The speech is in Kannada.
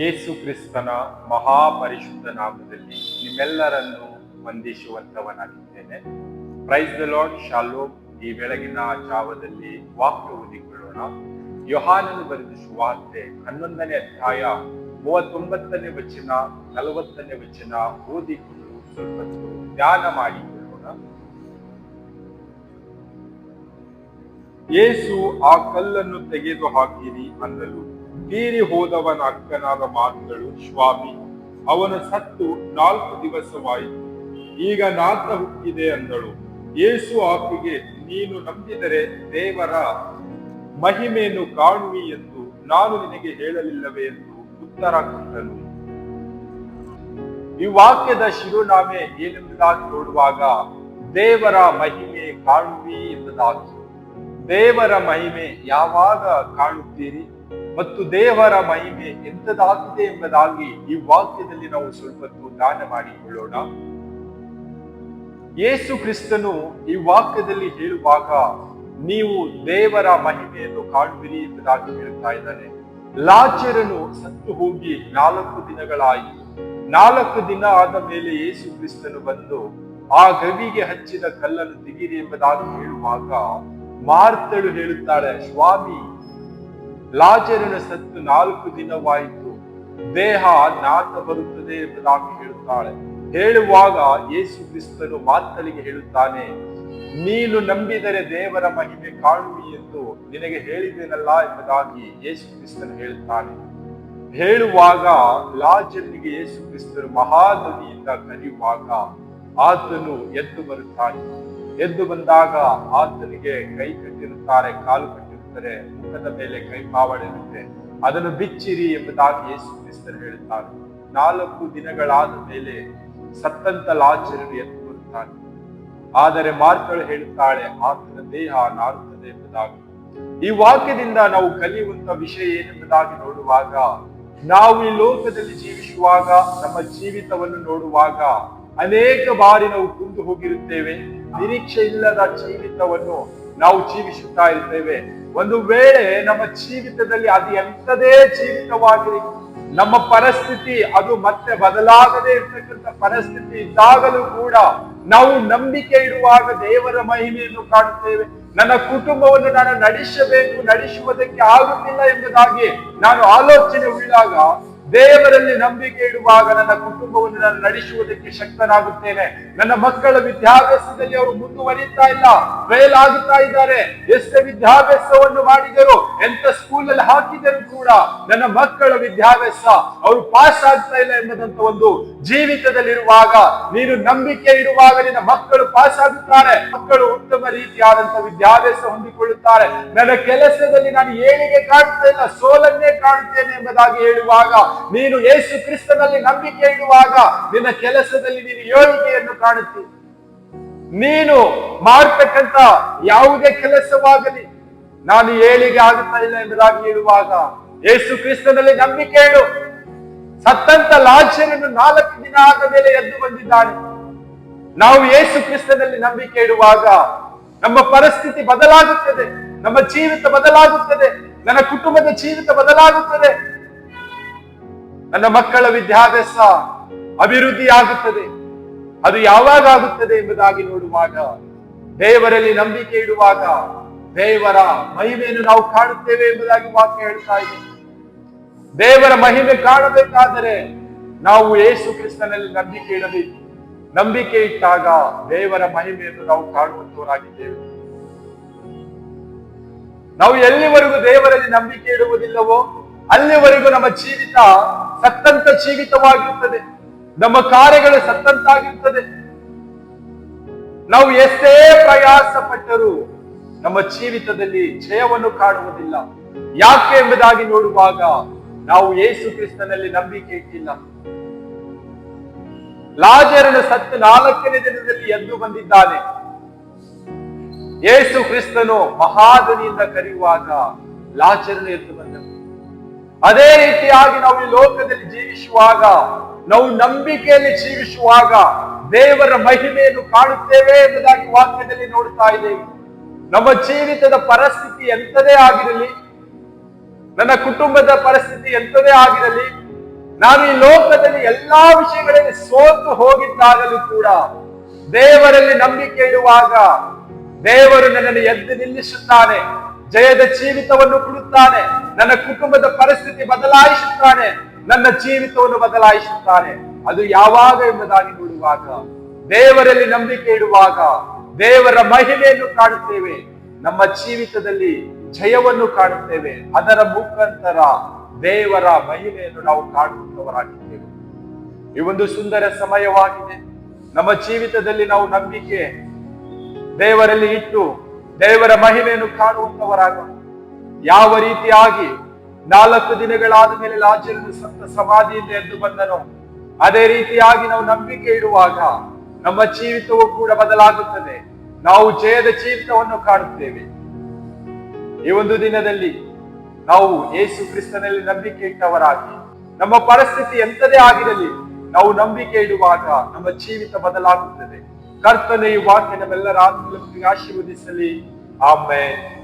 ಯೇಸು ಕ್ರಿಸ್ತನ ಮಹಾಪರಿಶುದ್ಧ ನಾಮದಲ್ಲಿ ನಿಮ್ಮೆಲ್ಲರನ್ನು ವಂದಿಸುವಂತವನಾಗಿದ್ದೇನೆ ಪ್ರೈಸ್ ದ ಲಾರ್ಡ್ ಶಾಲೋ ಈ ಬೆಳಗಿನ ಜಾವದಲ್ಲಿ ವಾಕ್ಯ ಓದಿಕೊಳ್ಳೋಣ. ಯೋಹಾನನು ಬರೆದ ಸುವಾರ್ತೆ ಹನ್ನೊಂದನೇ ಅಧ್ಯಾಯ ಮೂವತ್ತೊಂಬತ್ತನೇ ವಚನ, ನಲವತ್ತನೇ ವಚನ ಓದಿಕೊಂಡು ಸ್ವಲ್ಪ ಧ್ಯಾನ ಮಾಡಿಕೊಳ್ಳೋಣ. ಯೇಸು ಆ ಕಲ್ಲನ್ನು ತೆಗೆದು ಹಾಕಿರಿ ಅನ್ನಲು ತೀರಿ ಹೋದವನ ಅಕ್ಕನಾದ ಮಾತುಗಳು, ಸ್ವಾಮಿ, ಅವನು ಸತ್ತು ನಾಲ್ಕು ದಿವಸವಾಯಿತು. ಈಗ ನಾತ ಹುಟ್ಟಿದೆ ಅಂದಳು. ಯೇಸು ಆಕೆಗೆ, ನೀನು ನಂಬಿದರೆ ದೇವರ ಮಹಿಮೆಯನ್ನು ಕಾಣುವಿ ಎಂದು ನಾನು ನಿನಗೆ ಹೇಳಲಿಲ್ಲವೇ ಎಂದು ಉತ್ತರ ಕೊಟ್ಟನು. ಈ ವಾಕ್ಯದ ಶಿರೋನಾಮೆ ಏನೆಂಬುದಾಗಿ ನೋಡುವಾಗ, ದೇವರ ಮಹಿಮೆ ಕಾಣುವಿ ಎಂಬುದಾಗಿ. ದೇವರ ಮಹಿಮೆ ಯಾವಾಗ ಕಾಣುತ್ತೀರಿ? ಮತ್ತು ದೇವರ ಮಹಿಮೆ ಎಂತದಾಗಿದೆ ಎಂಬುದಾಗಿ ಈ ವಾಕ್ಯದಲ್ಲಿ ನಾವು ಸ್ವಲ್ಪ ದಾನ ಮಾಡಿಕೊಳ್ಳೋಣ ಯೇಸು ಕ್ರಿಸ್ತನು ಈ ವಾಕ್ಯದಲ್ಲಿ ಹೇಳುವಾಗ ನೀವು ದೇವರ ಮಹಿಮೆಯನ್ನು ಕಾಣುವಿರಿ ಎಂಬುದಾಗಿ ಹೇಳ್ತಾ ಇದ್ದಾನೆ. ಲಾಚರನು ಸತ್ತು ಹೋಗಿ ನಾಲ್ಕು ದಿನಗಳಾಯಿತು ನಾಲ್ಕು ದಿನ ಆದ ಮೇಲೆ ಯೇಸು ಕ್ರಿಸ್ತನು ಬಂದು ಆ ಗವಿಗೆ ಹಚ್ಚಿದ ಕಲ್ಲನ್ನು ತೆಗೀರಿ ಎಂಬುದಾಗಿ ಹೇಳುವಾಗ ಮಾರ್ತಳು ಹೇಳುತ್ತಾಳೆ, ಸ್ವಾಮಿ ಲಾಜರನ ಸತ್ತು ನಾಲ್ಕು ದಿನವಾಯಿತು. ದೇಹ ನಾಟ ಬರುತ್ತದೆ ಎಂಬುದಾಗಿ ಹೇಳುತ್ತಾಳೆ. ಹೇಳುವಾಗ ಯೇಸು ಕ್ರಿಸ್ತನು ಮಾತಲಿಗೆ ಹೇಳುತ್ತಾನೆ, ನೀನು ನಂಬಿದರೆ ದೇವರ ಮಹಿಮೆ ಕಾಣುವಿ ಎಂದು ನಿನಗೆ ಹೇಳಿದ್ದೇನಲ್ಲ ಎಂಬುದಾಗಿ ಯೇಸು ಕ್ರಿಸ್ತನು ಹೇಳುತ್ತಾನೆ. ಹೇಳುವಾಗ ಲಾಜರಿಗೆ ಯೇಸು ಕ್ರಿಸ್ತನು ಮಹಾನದಿಯಿಂದ ಕರೆಯುವಾಗ ಆತನು ಎದ್ದು ಬರುತ್ತಾನೆ. ಎದ್ದು ಬಂದಾಗ ಆತನಿಗೆ ಕೈ ಕಟ್ಟಿರುತ್ತಾರೆ, ಕಾಲು ಕಟ್ಟಿರುತ್ತಾರೆ ಮುಖದ ಮೇಲೆ ಕೈ ಪಾವಾಡಿರುತ್ತೆ ಅದನ್ನು ಬಿಚ್ಚಿರಿ ಎಂಬುದಾಗಿ ಯೇಸು ಕ್ರಿಸ್ತರು ಹೇಳುತ್ತಾರೆ. ನಾಲ್ಕು ದಿನಗಳಾದ ಮೇಲೆ ಸತ್ತಂತ ಲಾಚರನು ಎದ್ದು ಬರುತ್ತಾನೆ ಆದರೆ ಮಾರ್ತಳು ಹೇಳುತ್ತಾಳೆ, ಆತನ ದೇಹ ನಾರುತ್ತದೆ ಎಂಬುದಾಗಿ. ಈ ವಾಕ್ಯದಿಂದ ನಾವು ಕಲಿಯುವಂತ ವಿಷಯ ಏನೆಂಬುದಾಗಿ ನೋಡುವಾಗ, ನಾವು ಈ ಲೋಕದಲ್ಲಿ ಜೀವಿಸುವಾಗ, ನಮ್ಮ ಜೀವಿತವನ್ನು ನೋಡುವಾಗ ಅನೇಕ ಬಾರಿ ನಾವು ಕುಂದು ಹೋಗಿರುತ್ತೇವೆ. ನಿರೀಕ್ಷೆ ಇಲ್ಲದ ಜೀವಿತವನ್ನು ನಾವು ಜೀವಿಸುತ್ತಾ ಇರ್ತೇವೆ. ಒಂದು ವೇಳೆ ನಮ್ಮ ಜೀವಿತದಲ್ಲಿ ಅದು ಎಂಥದೇ ಜೀವಿತವಾಗಲಿ, ನಮ್ಮ ಪರಿಸ್ಥಿತಿ ಅದು ಮತ್ತೆ ಬದಲಾಗದೇ ಇರ್ತಕ್ಕಂಥ ಪರಿಸ್ಥಿತಿ ಇದ್ದಾಗಲೂ ಕೂಡ ನಾವು ನಂಬಿಕೆ ಇಡುವಾಗ ದೇವರ ಮಹಿಮೆಯನ್ನು ಕಾಣುತ್ತೇವೆ. ನನ್ನ ಕುಟುಂಬವನ್ನು ನಾನು ನಡೆಸಬೇಕು, ನಡೆಸುವುದಕ್ಕೆ ಆಗುತ್ತಿಲ್ಲ ಎಂಬುದಾಗಿ ನಾನು ಆಲೋಚನೆ ಉಳ್ಳಾಗ ದೇವರಲ್ಲಿ ನಂಬಿಕೆ ಇಡುವಾಗ ನನ್ನ ಕುಟುಂಬವನ್ನು ನಾನು ನಡೆಸುವುದಕ್ಕೆ ಶಕ್ತನಾಗುತ್ತೇನೆ. ನನ್ನ ಮಕ್ಕಳ ವಿದ್ಯಾಭ್ಯಾಸದಲ್ಲಿ ಅವರು ಮುಂದುವರಿಯುತ್ತಾ ಇಲ್ಲ. ಫೇಲ್ ಆಗುತ್ತಾ ಇದ್ದಾರೆ. ಎಷ್ಟು ವಿದ್ಯಾಭ್ಯಾಸವನ್ನು ಮಾಡಿದರು ಎಂತ ಸ್ಕೂಲ್ ಅಲ್ಲಿ ಹಾಕಿದರು ಕೂಡ ನನ್ನ ಮಕ್ಕಳ ವಿದ್ಯಾಭ್ಯಾಸ ಅವರು ಪಾಸ್ ಆಗ್ತಾ ಇಲ್ಲ ಎಂಬುದಂತ ಒಂದು ಜೀವಿತದಲ್ಲಿರುವಾಗ, ನೀನು ನಂಬಿಕೆ ಇಡುವಾಗ ನಿನ್ನ ಮಕ್ಕಳು ಪಾಸ್ ಆಗುತ್ತಾರೆ. ಮಕ್ಕಳು ಉತ್ತಮ ರೀತಿಯಾದಂತಹ ವಿದ್ಯಾಭ್ಯಾಸ ಹೊಂದಿಕೊಳ್ಳುತ್ತಾರೆ. ನನ್ನ ಕೆಲಸದಲ್ಲಿ ನಾನು ಏಳಿಗೆ ಕಾಣುತ್ತಾ ಇಲ್ಲ ಸೋಲನ್ನೇ ಕಾಣುತ್ತೇನೆ ಎಂಬುದಾಗಿ ಹೇಳುವಾಗ, ನೀನು ಯೇಸು ಕ್ರಿಸ್ತನಲ್ಲಿ ನಂಬಿಕೆ ಇಡುವಾಗ ನಿನ್ನ ಕೆಲಸದಲ್ಲಿ ನೀನು ಏಳಿಗೆಯನ್ನು ಕಾಣುತ್ತಿ. ನೀನು ಮಾಡ್ತಕ್ಕಂತ ಯಾವುದೇ ಕೆಲಸವಾಗಲಿ, ನಾನು ಏಳಿಗೆ ಆಗುತ್ತಾ ಇಲ್ಲ ಎಂಬುದಾಗಿ ಹೇಳುವಾಗ, ಯೇಸು ಕ್ರಿಸ್ತನಲ್ಲಿ ನಂಬಿಕೆ ಇಡು. ಸತ್ತಂತ ಲಾಜರನ್ನು ನಾಲ್ಕು ದಿನ ಆದ ಮೇಲೆ ಎದ್ದು ಬಂದಿದ್ದಾನೆ. ನಾವು ಯೇಸು ಕ್ರಿಸ್ತನಲ್ಲಿ ನಂಬಿಕೆ ಇಡುವಾಗ ನಮ್ಮ ಪರಿಸ್ಥಿತಿ ಬದಲಾಗುತ್ತದೆ, ನಮ್ಮ ಜೀವಿತ ಬದಲಾಗುತ್ತದೆ, ನನ್ನ ಕುಟುಂಬದ ಜೀವಿತ ಬದಲಾಗುತ್ತದೆ. ನನ್ನ ಮಕ್ಕಳ ವಿದ್ಯಾಭ್ಯಾಸ ಅಭಿವೃದ್ಧಿ ಆಗುತ್ತದೆ ಅದು ಯಾವಾಗ ಆಗುತ್ತದೆ ಎಂಬುದಾಗಿ ನೋಡುವಾಗ, ದೇವರಲ್ಲಿ ನಂಬಿಕೆ ಇಡುವಾಗ, ದೇವರ ಮಹಿಮೆಯನ್ನು ನಾವು ಕಾಣುತ್ತೇವೆ ಎಂಬುದಾಗಿ ವಾಕ್ಯ ಹೇಳ್ತಾ ಇದೆ. ದೇವರ ಮಹಿಮೆ ಕಾಣಬೇಕಾದರೆ ನಾವು ಯೇಸು ಕ್ರಿಸ್ತನಲ್ಲಿ ನಂಬಿಕೆ ಇಡಬೇಕು. ನಂಬಿಕೆ ಇಟ್ಟಾಗ ದೇವರ ಮಹಿಮೆಯನ್ನು ನಾವು ಕಾಣುವಂತವರಾಗಿದ್ದೇವೆ. ನಾವು ಎಲ್ಲಿವರೆಗೂ ದೇವರಲ್ಲಿ ನಂಬಿಕೆ ಇಡುವುದಿಲ್ಲವೋ, ಅಲ್ಲಿವರೆಗೂ ನಮ್ಮ ಜೀವಿತ ಸತ್ತಂತ ಜೀವಿತವಾಗಿರುತ್ತದೆ. ನಮ್ಮ ಕಾರ್ಯಗಳು ಸತ್ತಂತಾಗಿರುತ್ತದೆ. ನಾವು ಎಷ್ಟೇ ಪ್ರಯಾಸ ಪಟ್ಟರೂ ನಮ್ಮ ಜೀವಿತದಲ್ಲಿ ಜಯವನ್ನು ಕಾಣುವುದಿಲ್ಲ. ಯಾಕೆ ಎಂಬುದಾಗಿ ನೋಡುವಾಗ ನಾವು ಯೇಸು ಕ್ರಿಸ್ತನಲ್ಲಿ ನಂಬಿಕೆ ಇಟ್ಟಿಲ್ಲ. ಲಾಜರನು ಸತ್ತ ನಾಲ್ಕನೇ ದಿನದಲ್ಲಿ ಎದ್ದು ಬಂದಿದ್ದಾನೆ. ಯೇಸು ಕ್ರಿಸ್ತನು ಮಹಾದನಿಯಿಂದ ಕರೆಯುವಾಗ ಲಾಜರನು ಎದ್ದು ಬಂದನು. ಅದೇ ರೀತಿಯಾಗಿ ನಾವು ಈ ಲೋಕದಲ್ಲಿ ಜೀವಿಸುವಾಗ, ನಾವು ನಂಬಿಕೆಯಲ್ಲಿ ಜೀವಿಸುವಾಗ ದೇವರ ಮಹಿಮೆಯನ್ನು ಕಾಣುತ್ತೇವೆ ಎಂಬುದಾಗಿ ವಾಕ್ಯದಲ್ಲಿ ನೋಡ್ತಾ ಇದ್ದೇವೆ ನಮ್ಮ ಜೀವಿತದ ಪರಿಸ್ಥಿತಿ ಎಂಥದೇ ಆಗಿರಲಿ, ನನ್ನ ಕುಟುಂಬದ ಪರಿಸ್ಥಿತಿ ಎಂಥದೇ ಆಗಿರಲಿ ನಾನು ಈ ಲೋಕದಲ್ಲಿ ಎಲ್ಲಾ ವಿಷಯಗಳಲ್ಲಿ ಸೋತು ಹೋಗಿದ್ದಾಗಲೂ ಕೂಡ ದೇವರಲ್ಲಿ ನಂಬಿಕೆ ಇಡುವಾಗ ದೇವರು ನನ್ನನ್ನು ಎದ್ದು ನಿಲ್ಲಿಸುತ್ತಾನೆ, ಜಯದ ಜೀವಿತವನ್ನು ಕೊಡುತ್ತಾನೆ, ನನ್ನ ಕುಟುಂಬದ ಪರಿಸ್ಥಿತಿ ಬದಲಾಯಿಸುತ್ತಾನೆ, ನನ್ನ ಜೀವಿತವನ್ನು ಬದಲಾಯಿಸುತ್ತಾನೆ. ಅದು ಯಾವಾಗ ಎಂಬುದಾಗಿ ನೋಡುವಾಗ ದೇವರಲ್ಲಿ ನಂಬಿಕೆ ಇಡುವಾಗ ದೇವರ ಮಹಿಮೆಯನ್ನು ಕಾಣುತ್ತೇವೆ, ನಮ್ಮ ಜೀವಿತದಲ್ಲಿ ಜಯವನ್ನು ಕಾಣುತ್ತೇವೆ, ಅದರ ಮುಖಾಂತರ ದೇವರ ಮಹಿಮೆಯನ್ನು ನಾವು ಕಾಣುವಂತವರಾಗಿದ್ದೇವೆ ಈ ಒಂದು ಸುಂದರ ಸಮಯವಾಗಿದೆ. ನಮ್ಮ ಜೀವಿತದಲ್ಲಿ ನಾವು ನಂಬಿಕೆ, ದೇವರಲ್ಲಿ ಇಟ್ಟು ದೇವರ ಮಹಿಮೆಯನ್ನು ಕಾಣುವಂತವರಾಗೋಣ ಯಾವ ರೀತಿಯಾಗಿ ನಾಲ್ಕು ದಿನಗಳಾದ ಮೇಲೆ ಲಾಜರನು ಸತ್ತ ಸಮಾಧಿಯಿಂದ ಎದ್ದು ಬಂದನು, ಅದೇ ರೀತಿಯಾಗಿ ನಾವು ನಂಬಿಕೆ ಇಡುವಾಗ ನಮ್ಮ ಜೀವಿತವು ಕೂಡ ಬದಲಾಗುತ್ತದೆ. ನಾವು ಜಯದ ಜೀವಿತವನ್ನು ಕಾಣುತ್ತೇವೆ ಈ ಒಂದು ದಿನದಲ್ಲಿ ನಾವು ಯೇಸು ಕ್ರಿಸ್ತನಲ್ಲಿ ನಂಬಿಕೆ ಇಟ್ಟವರಾಗಿ, ನಮ್ಮ ಪರಿಸ್ಥಿತಿ ಎಂತದೇ ಆಗಿರಲಿ, ನಾವು ನಂಬಿಕೆ ಇಡುವಾಗ ನಮ್ಮ ಜೀವಿತ ಬದಲಾಗುತ್ತದೆ. ಕರ್ತನ ಈ ವಾಕ್ಯ ನಮ್ಮೆಲ್ಲರ ಆತ್ಮಗಳಿಗೆ ಆಶೀರ್ವದಿಸಲಿ. ಆಮೇಲೆ